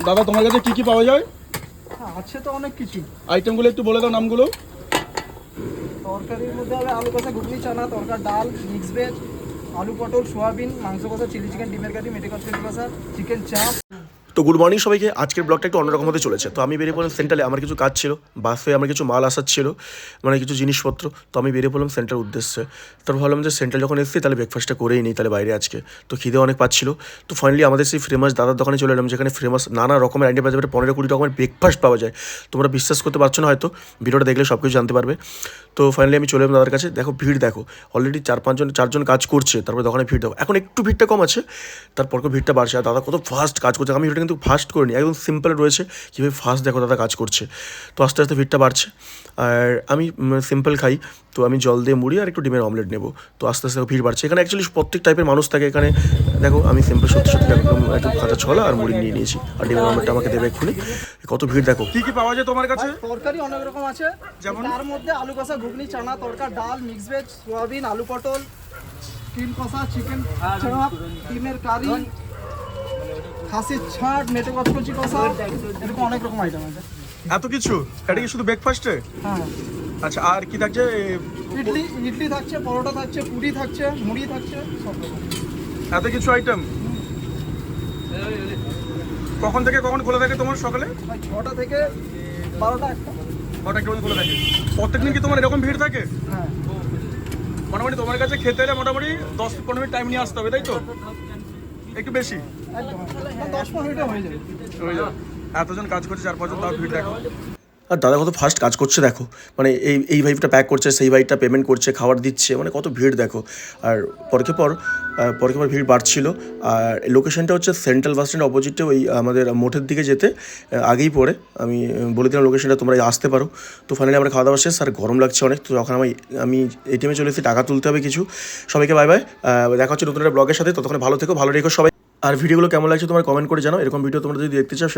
দাদা তোমার কাছে কি কি পাওয়া যায়? আছে তো অনেক কিছু। আইটেমগুলো একটু বলে দাও নামগুলো। তরকারির মধ্যে হবে আলু কষা ঘুগনি চানা তরকার ডাল মিক্স ভেজ আলু পটল সোয়াবিন মাংস কষা চিলি চিকেন ডিমের কাঠি মেটে কষা চিকেন চাপ তো গুড মর্নিং সবাইকে। আজকের ব্লগটা একটু অন্যরকম হতে চলেছে। তো আমি বেরিয়ে পড়লাম সেন্ট্রালে আমার কিছু কাজ ছিল। বাসে আমার কিছু মাল আসার ছিল। মানে কিছু জিনিসপত্র। তো আমি বেরিয়ে পড়লাম সেন্টার উদ্দেশ্যে। তারপর ভাবলাম যে সেন্ট্রাল যখন এসেছি, তাহলে ব্রেকফাস্টটা করেই নিই তাহলে বাইরে আজকে। তো খিদে অনেক পাচ্ছিল। তো ফাইনালি আমাদের সেই ফেমাস দাদার দোকানে চলে এলাম, যেখানে ফেমাস নানা রকমের আইটেম পাওয়া যাবে। পনেরো কুড়ি রকমের ব্রেকফাস্ট পাওয়া যায়। তোমরা বিশ্বাস করতে পারছ না হয়তো। ভিডিওটা দেখলে সব কিছু জানতে পারবে। তো ফাইনালি আমি চলে এলাম দাদার কাছে। দেখো ভিড় দেখো। অলরেডি চার পাঁচজন, চারজন কাজ করছে। তারপরে দোকানে ভিড় দেখো। এখন একটু ভিড়টা কম আছে। তারপর ভিড়টা বাড়ছে। আর দাদা কত ফাস্ট কাজ করছে। আমি কিন্তু ফাস্ট করিনি একদম সিম্পল রয়েছে কীভাবে ফাস্ট দেখো দাদা কাজ করছে। তো আস্তে আস্তে ভিড়টা বাড়ছে। আর আমি সিম্পল খাই তো আমি জল দিয়ে মুড়ি আর একটু ডিমের অমলেট নেব। তো আস্তে আস্তে ভিড় বাড়ছে। এখানে অ্যাকচুয়ালি প্রত্যেক টাইপের মানুষ থাকে। এখানে দেখো আমি সিম্পল সত্যি সত্যি একদম একটু কাঁচা ছলা আর মুড়ি নিয়ে নিয়েছি। আর ডিমের অমলেটটা আমাকে দেবে এক্ষুনি। কত ভিড় দেখো। কি কি পাওয়া যায় তোমার কাছে? তরকারি অনেক রকম আছে। যেমন? তার মধ্যে আলু কষা ঘুগনি চানা তরকার ডাল মিক্স ভেজ সোয়াবিন আলু পটল কষা চিকেন চাপ ডিমের কারি খাসির ছাট মেটে কচকচি কষা এরকম অনেক রকম আইটেম আছে। এত কিছু? এটা কি শুধু ব্রেকফাস্টে হ্যাঁ। আচ্ছা আর কি থাকছে? ইডলি ইডলি থাকছে পরোটা থাকছে পুরি থাকছে মুড়ি থাকছে সব রকম। এত কিছু আইটেম কখন থেকে কখন খোলা থাকে তোমার সকালে? ছটা থেকে বারোটা একটা। কটা কেমন খোলা থাকে। প্রত্যেকদিন কি তোমার এরকম ভিড় থাকে? হ্যাঁ। মোটামুটি তোমার কাছে খেতে এলে মোটামুটি দশ পনেরো মিনিট টাইম নিয়ে আসতে হবে তাই তো? একটু বেশি? এতজন কাজ করছে, চার পাঁচজন তাও ভিড় দেখো। আর দাদা কত ফার্স্ট কাজ করছে, দেখো। মানে এই এই ভাইবটা প্যাক করছে, সেই ভাইটা পেমেন্ট করছে, খাবার দিচ্ছে মানে কত ভিড় দেখো। আর পরকে পর পরকে পর ভিড় বাড়ছিল। আর লোকেশনটা হচ্ছে সেন্ট্রাল বাস স্ট্যান্ড অপোজিটে ওই আমাদের মোটের দিকে যেতে আগেই পড়ে। আমি বলে দিলাম লোকেশনটা তোমরা আসতে পারো। তো ফাইনালি আমরা খাওয়া দাওয়া শেষ, আর গরম লাগছে অনেক। তো যখন আমি আমি এটিএমে চলে এসেছি, টাকা তুলতে হবে কিছু। সবাইকে বাই বাই দেখা হচ্ছে নতুন একটা ব্লগের সাথে। ততক্ষণ ভালো থেকো, ভালো রেখো সবাই। আর ভিডিওগুলো কেমন লাগছে তোমার কমেন্ট করে জানাও। এরকম ভিডিও তোমরা যদি দেখতে চাও